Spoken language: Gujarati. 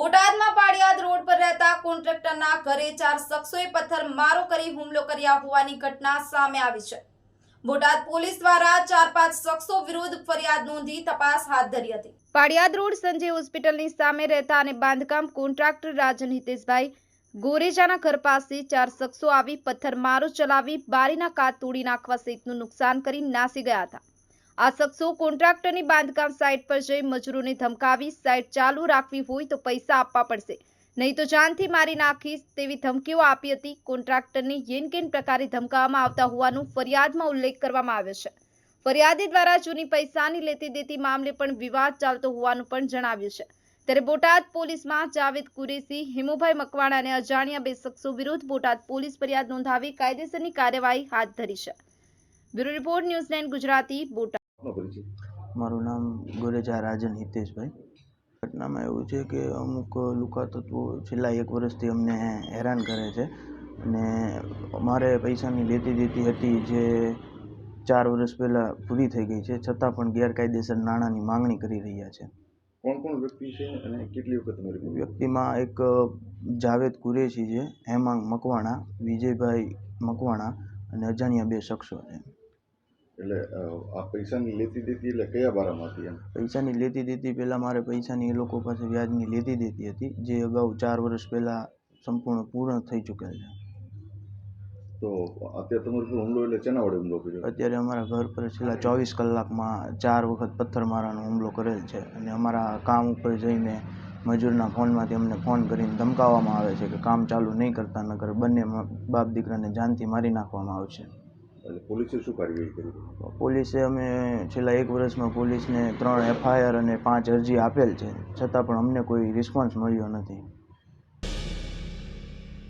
બોટાદમાં પાડિયાદ રોડ પર રહેતા કોન્ટ્રાક્ટરના ઘરે ચાર શખ્સોએ પથ્થર મારો કરી હુમલો કર્યા હોવાની ઘટના સામે આવી છે. બોટાદ પોલીસ દ્વારા ચાર પાંચ શખ્સો વિરુદ્ધ ફરિયાદ નોંધી તપાસ હાથ ધરી હતી. પાડિયાદ રોડ સંજય હોસ્પિટલની સામે રહેતા અને બાંધકામ કોન્ટ્રાક્ટર રાજન હિતેશભાઈ ગોરેજાના ઘર પાસે ચાર શખ્સો આવી પથ્થરમારો ચલાવી બારીના કાચ તોડી નાખવા સહિતનું નુકસાન કરી નાસી ગયા હતા. આ શખ્સો કોન્ટ્રાક્ટરની બાંધકામ સાઇટ પર જઈ મજૂરોને ધમકાવી સાઇટ ચાલુ રાખવી હોય તો પૈસા આપવા પડશે. નહીં તો જાનથી મારી નાખીશ તેવી ધમકીઓ આપી હતી. કોન્ટ્રાક્ટરને યેનકેન પ્રકારે ધમકાવવામાં આવતા હોવાનું ફરિયાદમાં ઉલ્લેખ કરવામાં આવ્યો છે. ફરિયાદી દ્વારા જૂની પૈસાની લેતી દેતી મામલે પણ વિવાદ ચાલતો હોવાનું પણ જણાવ્યું છે. ત્યારે બોટાદ પોલીસમાં જાવેદ કુરેશી, હિમુભાઈ મકવાણા અને અજાણ્યા બે શખ્સો વિરુદ્ધ બોટાદ પોલીસ ફરિયાદ નોંધાવી કાયદેસરની કાર્યવાહી હાથ ધરી છે. Bureau report news nine Gujarati, Botad. મારું નામ ગોરેજા રાજન હિતેશભાઈ. ઘટનામાં એવું છે કે અમુક લુકા તત્વો છેલ્લા એક વર્ષથી અમને હેરાન કરે છે અને અમારે પૈસાની લેતી દેતી હતી જે ચાર વર્ષ પહેલાં પૂરી થઈ ગઈ છે. છતાં પણ ગેરકાયદેસર નાણાંની માંગણી કરી રહ્યા છે. કોણ કોણ વ્યક્તિ છે અને કેટલી વખત વ્યક્તિમાં એક જાવેદ કુરેશી છે હેમાંગ મકવાણા વિજયભાઈ મકવાણા અને અજાણ્યા બે શખ્સો છે. એટલે આ પૈસાની લેતી દેતી એટલે કયા બારામાંથી એમ? પૈસાની લેતી દેતી પહેલાં મારે પૈસાની એ લોકો પાસે વ્યાજની લેતી દેતી હતી જે અગાઉ ચાર વર્ષ પહેલાં સંપૂર્ણ પૂર્ણ થઈ ચૂકેલ છે. તો અત્યારે તમારી પર હુમલો એટલે શેના વડે હુમલો કર્યો? અત્યારે અમારા ઘર પર છેલ્લા ચોવીસ કલાકમાં ચાર વખત પથ્થરમારાનો હુમલો કરેલ છે અને અમારા કામ ઉપર જઈને મજૂરના ફોનમાંથી અમને ફોન કરીને ધમકાવવામાં આવે છે કે કામ ચાલુ નહીં કરતા નગર બંને બાપ દીકરાને જાનથી મારી નાખવામાં આવશે. પોલીસે શું કાર્યવાહી કરી પોલીસે અમે છેલ્લા એક વર્ષમાં પોલીસને ત્રણ એફઆઈઆર અને પાંચ અરજી આપેલ છે. છતાં પણ અમને કોઈ રિસ્પોન્સ મળ્યો નથી.